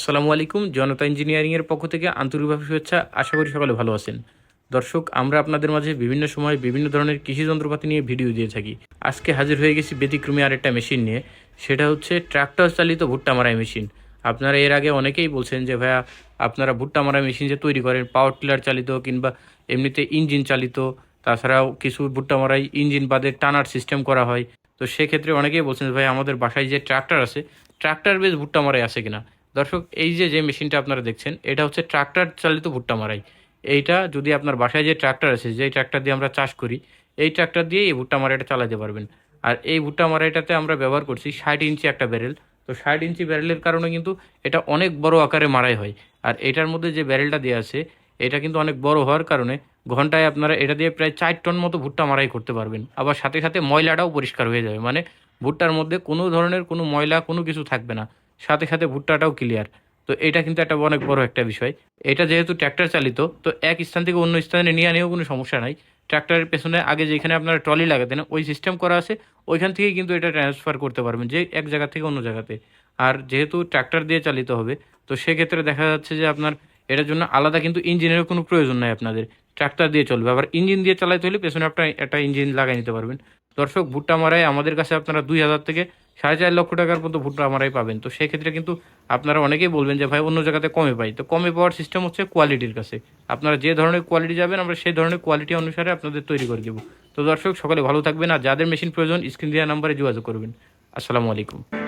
আসসালামু আলাইকুম, জনতা ইঞ্জিনিয়ারিংয়ের পক্ষ থেকে আন্তরিকভাবে শুভেচ্ছা, আশা করি সকলে ভালো আছেন। দর্শক, আমরা আপনাদের মাঝে বিভিন্ন সময় বিভিন্ন ধরনের কৃষি যন্ত্রপাতি নিয়ে ভিডিও দিয়ে থাকি। আজকে হাজির হয়ে গেছি ব্যতিক্রমী আরেকটা মেশিন নিয়ে, সেটা হচ্ছে ট্রাক্টর চালিত ভুট্টা মারাই মেশিন। আপনারা এর আগে অনেকেই বলছেন যে, ভাইয়া, আপনারা ভুট্টা মারাই মেশিন যে তৈরি করেন, পাওয়ার টিলার চালিত কিংবা এমনিতে ইঞ্জিন চালিত, তাছাড়াও কিছু ভুট্টা মারাই ইঞ্জিন বাদে টানার সিস্টেম করা হয়। তো সেক্ষেত্রে অনেকেই বলছেন ভাই আমাদের বাসায় যে ট্রাক্টর আছে, ট্রাক্টর বেশ ভুট্টা মারাই আছে কিনা? দর্শক, এই যে যে মেশিনটা আপনারা দেখছেন, এটা হচ্ছে ট্রাক্টর চালিত ভুট্টা মারাই। এইটা যদি আপনার বাসায় যে ট্রাক্টর আছে যে ট্রাক্টর দিয়ে আমরা চাষ করি, এই ট্রাক্টর দিয়ে এই ভুট্টা মারাইটা চালাতে পারবেন। আর এই ভুট্টা মারাইটাতে আমরা ব্যবহার করছি ষাট ইঞ্চি একটা ব্যারেল। তো ষাট ইঞ্চি ব্যারেলের কারণে কিন্তু এটা অনেক বড় আকারে মারাই হয়। আর এটার মধ্যে যে ব্যারেলটা দেওয়া আছে, এটা কিন্তু অনেক বড় হওয়ার কারণে ঘন্টায় আপনারা এটা দিয়ে প্রায় চার টন মতো ভুট্টা মারাই করতে পারবেন। আবার সাথে সাথে ময়লাটাও পরিষ্কার হয়ে যাবে। মানে ভুট্টার মধ্যে কোনো ধরনের কোনো ময়লা কোনো কিছু থাকবে না। সাথে সাথে ভুট্টাটাও ক্লিয়ার তো এটা কিন্তু একটা অনেক বড় একটা বিষয়। এটা যেহেতু ট্র্যাক্টর চালিত, তো এক স্থান থেকে অন্য স্থানে নিয়ে আনেও কোনো সমস্যা নাই। ট্র্যাক্টরের পেছনে আগে যেখানে আপনারা ট্রলি লাগাতেন, ওই সিস্টেম করা আছে, ওইখান থেকেই কিন্তু এটা ট্রান্সফার করতে পারবেন, যে এক জায়গা থেকে অন্য জায়গাতে। আর যেহেতু ট্র্যাক্টর দিয়ে চালিত হবে, তো সেক্ষেত্রে দেখা যাচ্ছে যে আপনার এটার জন্য আলাদা কিন্তু ইঞ্জিনের কোনো প্রয়োজন নাই আপনাদের। ট্র্যাক্টর দিয়ে চলবে। আবার ইঞ্জিন দিয়ে চালাতে হলে পেছনে আপনার একটা ইঞ্জিন লাগাই নিতে পারবেন। দর্শক, ভুট্টা মারাই আমাদের কাছে আপনারা দুই হাজার থেকে সাড়ে চার লক্ষ টাকার মতো ভুট্টা আমারাই পাবেন। তো সেক্ষেত্রে কিন্তু আপনারা অনেকেই বলবেন যে, ভাই, অন্য জায়গাতে কমে পাই। তো কমে পাওয়ার সিস্টেম হচ্ছে কোয়ালিটির কাছে। আপনারা যে ধরনের কোয়ালিটি যাবেন, আমরা সেই ধরনের কোয়ালিটি অনুসারে আপনাদের তৈরি করে দেবো। তো দর্শক, সকলে ভালো থাকবেন আর যাদের মেশিন প্রয়োজন স্ক্রিন দেওয়া নাম্বারে যোগাযোগ করবেন। আসসালামু আলাইকুম।